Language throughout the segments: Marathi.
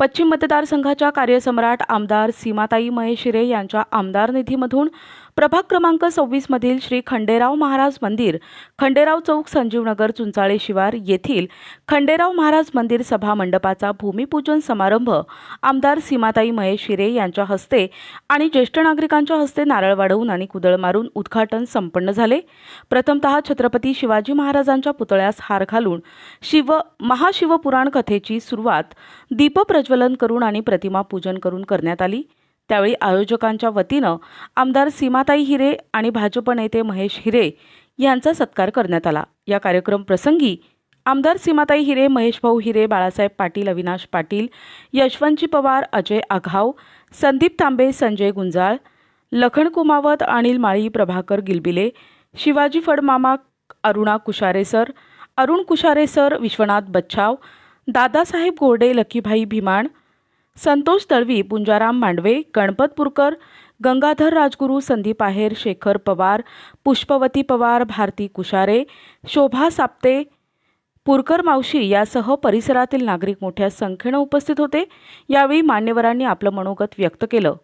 पश्चिम मतदारसंघाच्या कार्यसम्राट आमदार सीमाताई महेशिरे यांच्या आमदार निधीमधून प्रभाग क्रमांक सव्वीसमधील श्री खंडेराव महाराज मंदिर खंडेराव चौक संजीवनगर चुंचाळे शिवार येथील खंडेराव महाराज मंदिर सभा मंडपाचा भूमिपूजन समारंभ आमदार सीमाताई महेशिरे यांच्या हस्ते आणि ज्येष्ठ नागरिकांच्या हस्ते नारळ वाढवून आणि कुदळ मारून उद्घाटन संपन्न झाले. प्रथमतः छत्रपती शिवाजी महाराजांच्या पुतळ्यास हार घालून शिव महाशिवपुराण कथेची सुरुवात दीपप्रज्वलन करून आणि प्रतिमा पूजन करून करण्यात आली. त्यावेळी आयोजकांच्या वतीनं आमदार सीमाताई हिरे आणि भाजप नेते महेश हिरे यांचा सत्कार करण्यात आला. या कार्यक्रम प्रसंगी आमदार सीमाताई हिरे महेश भाऊ हिरे बाळासाहेब पाटील अविनाश पाटील यशवंतजी पवार अजय आघाव संदीप तांबे संजय गुंजाळ लखन कुमावत अनिल माळी प्रभाकर गिलबिले शिवाजी फडमामा अरुणा कुशारे सर अरुण कुशारे सर विश्वनाथ बच्छाव दादासाहेब गोर्डे लकीभाई भीमाण संतोष तळवी पुंजाराम मांडवे गणपतपूरकर गंगाधर राजगुरू संदीप आहेर शेखर पवार पुष्पवती पवार भारती कुशारे शोभा साप्ते पुरकर मावशी यासह परिसरातील नागरिक मोठ्या संख्येनं उपस्थित होते. यावेळी मान्यवरांनी आपलं मनोगत व्यक्त केलं.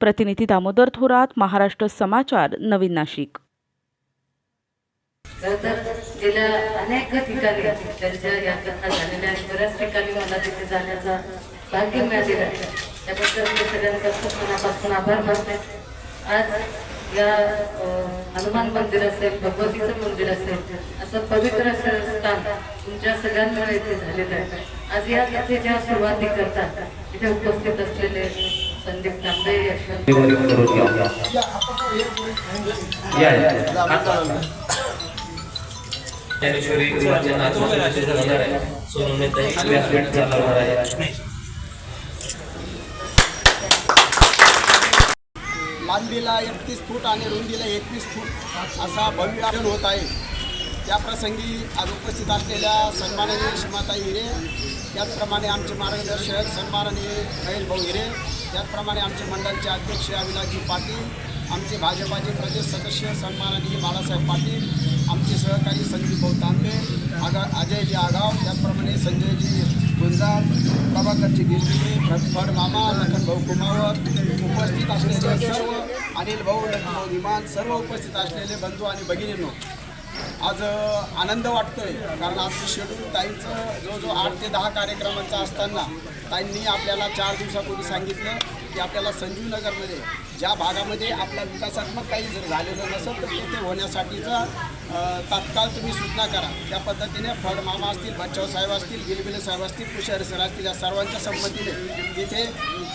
प्रतिनिधी दामोदर थोरात महाराष्ट्र समाचार नवीन नाशिक. गेल्या अनेक ठिकाणी त्यांच्या या कथा झालेल्या आहेत. बऱ्याच ठिकाणी मला तिथे जाण्याचा भाग्य मिळालेलं आहे. त्याबद्दल मी सगळ्यांचा खूप मनापासून आभार मानते. आज या हनुमान मंदिर असेल भगवतीचं मंदिर असेल असं पवित्र असं स्थान तुमच्या सगळ्यांमुळे इथे झालेलं आहे. आज या इथे ज्या सुरुवाती करतात इथे उपस्थित असलेले संदीप तांबे यशवंत ज्ञानेश्वरी म्हणजे होणार आहे सोनूने व्यासपीठ चालवणार आहे. लांबीला एकतीस फूट आणि रुंदीला एकवीस फूट असा भव्य आयोजन होत आहे. त्या प्रसंगी आज उपस्थित असलेल्या सन्माननीय श्रीमाताई हिरे त्याचप्रमाणे आमचे मार्गदर्शक सन्माननीय महेश भाऊ हिरे त्याचप्रमाणे आमचे मंडळाचे अध्यक्ष अविनाशजी पाटील आमचे भाजपाचे प्रदेश सदस्य सन्माननीय बाळासाहेब पाटील आमचे सहकारी संदीप भाऊ तांबे आगा अजयजी आगाव त्याचप्रमाणे संजयजी गुंजाळ प्रभाकरजी गिरगिरे फड मामा लखन भाऊ कुमावत उपस्थित असलेले सर्व अनिल भाऊ लखनभाऊ विमान सर्व उपस्थित असलेले बंधू आणि भगिनींनो आज आनंद वाटतोय. कारण आमचं शेड्यूल ताईंचं जो जो आठ ते दहा कार्यक्रमांचा असताना ताईंनी आपल्याला चार दिवसापूर्वी सांगितलं की आपल्याला संजीवनगरमध्ये ज्या भागामध्ये आपला विकासात्मक काही जर झालेलं नसेल तर तेथे होण्यासाठीचा तात्काळ तुम्ही सूचना करा. त्या पद्धतीने फड मामा असतील बच्चाव साहेब असतील गिलबिले साहेब असतील कुशारी सर असतील या सर्वांच्या संमतीने तिथे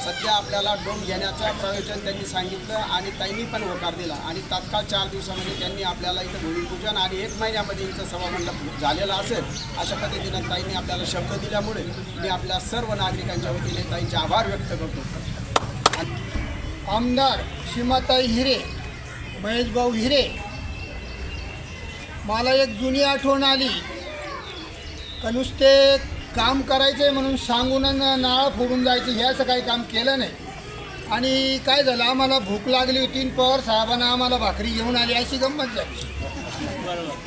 सध्या आपल्याला डोम घेण्याचं प्रयोजन त्यांनी सांगितलं आणि ताईंनी पण होकार दिला. आणि तात्काळ चार दिवसामध्ये त्यांनी आपल्याला इथं भूमिपूजन आणि एक महिन्यामध्ये इथं सभामंडप झालेलं असेल अशा पद्धतीनं ताईंनी आपल्याला शब्द दिल्यामुळे मी आपल्या सर्व नागरिकांच्या वतीने ताईंचे आभार व्यक्त करतो. आमदार सीमाताई हिरे महेशभाऊ हिरे मला एक जुनी आठवण आली. का नुसते काम करायचे म्हणून सांगून नाळा फोडून जायचं हे असं काही काम केलं नाही. आणि काय झालं आम्हाला भूक लागली होती पवार साहेबांना आम्हाला भाकरी घेऊन आली अशी गंमत झाली.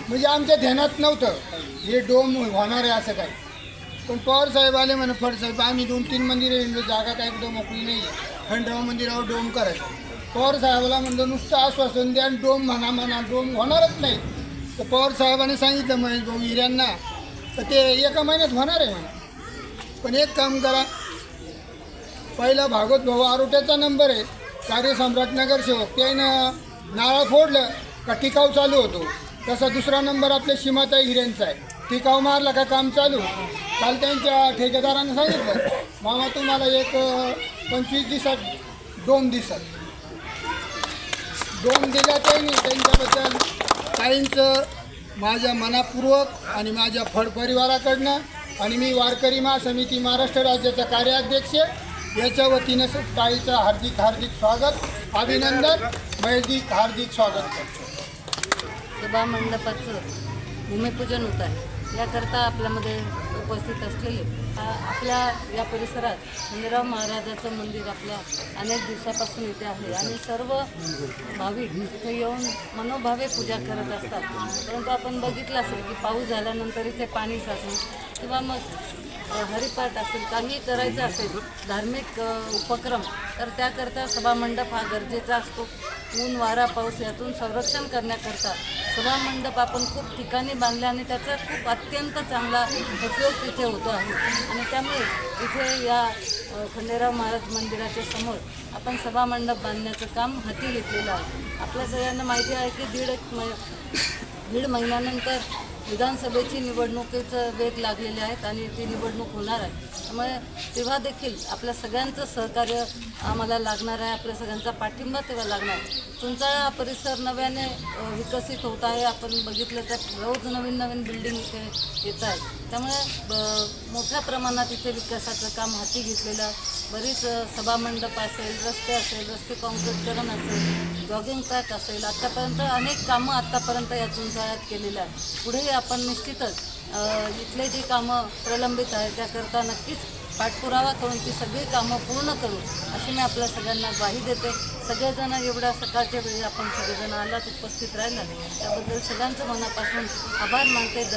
म्हणजे आमच्या ध्यानात नव्हतं. हे डोम होणार आहे असं काही. पण पवार साहेब आले म्हणे फड साहेब आम्ही दोन तीन मंदिरं हिंडलो जागा काय कुठं मोकळी नाही आहे खंडराव मंदिरावर डोम करायचं. पवार साहेबाला म्हणलं नुसतं आश्वासन द्या आणि डोम म्हणा म्हणा डोम होणारच नाही. तर पवार साहेबांनी सांगितलं महेश भाऊ हिऱ्यांना तर ते एका महिन्यात होणार आहे म्हणा. पण एक काम करा पहिला भागवत भाऊ आरोट्याचा नंबर आहे. कार्यसम्राट नगरसेवक त्यानं नाळा फोडलं का टिकाव चालू होतो. तसा दुसरा नंबर आपल्या सीमाताई हिऱ्यांचा आहे. टिकाव मारला का काम चालू? काल त्यांच्या ठेकेदारानं सांगितलं मामा तुम्हाला एक पंचवीस दिवसात दोन दिवसात. दोन दिल्या त्यांनी त्यांच्याबद्दल काहींचं माझ्या मनापूर्वक आणि माझ्या फड परिवाराकडनं आणि मी वारकरी महासमिती महाराष्ट्र राज्याचा कार्याध्यक्ष याच्या वतीनं स- ताईचं हार्दिक हार्दिक स्वागत अभिनंदन वैदिक हार्दिक स्वागत करतो. सभा मंडपाचं भूमिपूजन होत आहे. याकरता आपल्यामध्ये उपस्थित असलेले आपल्या या परिसरात हिंदराव महाराजाचं मंदिर आपल्या अनेक दिवसापासून इथे आहे. आणि सर्व भाविक इथे येऊन मनोभावे पूजा करत असतात. परंतु आपण बघितलं असेल की पाऊस झाल्यानंतर इथे पाणी साचून किंवा मग हरिपाठ असेल काही करायचं असेल धार्मिक उपक्रम तर त्याकरता सभामंडप हा गरजेचा असतो. ऊन वारा पाऊस यातून संरक्षण करण्याकरता सभामंडप आपण खूप ठिकाणी बांधले आणि त्याचा खूप अत्यंत चांगला उपयोग तिथे होतो आहे. आणि त्यामुळे इथे या खंडेराव महाराज मंदिराच्या समोर आपण सभामंडप बांधण्याचं काम हाती घेतलेलं आहे. आपल्या सगळ्यांना माहिती आहे की दीड एक मै दीड महिन्यानंतर विधानसभेची निवडणुकीचं वेग लागलेले आहेत आणि ती निवडणूक होणार आहे. त्यामुळे तेव्हा देखील आपल्या सगळ्यांचं सहकार्य आम्हाला लागणार आहे. आपल्या सगळ्यांचा पाठिंबा तेव्हा लागणार आहे. तुमचा परिसर नव्याने विकसित होत आहे. आपण बघितलं तर रोज नवीन नवीन बिल्डिंग इथे येत आहेत. त्यामुळे ब- मोठ्या प्रमाणात इथे विकासाचं काम हाती घेतलेलं बरीच सभामंडप असेल रस्ते असेल रस्ते काँक्रीटकरण असेल. जॉगिंग ट्रॅक असेल आत्तापर्यंत अनेक कामं आत्तापर्यंत या जाळ्यात केलेली आहेत. पुढेही आपण निश्चितच इथले जी कामं प्रलंबित आहेत त्याकरता नक्कीच पाठपुरावा करून ती सगळी कामं पूर्ण करू अशी मी आपल्या सगळ्यांना ग्वाही देते. सगळेजण एवढ्या सकाळच्या वेळी आपण सगळेजण आलात उपस्थित राहिला त्याबद्दल सगळ्यांचं मनापासून आभार मानते.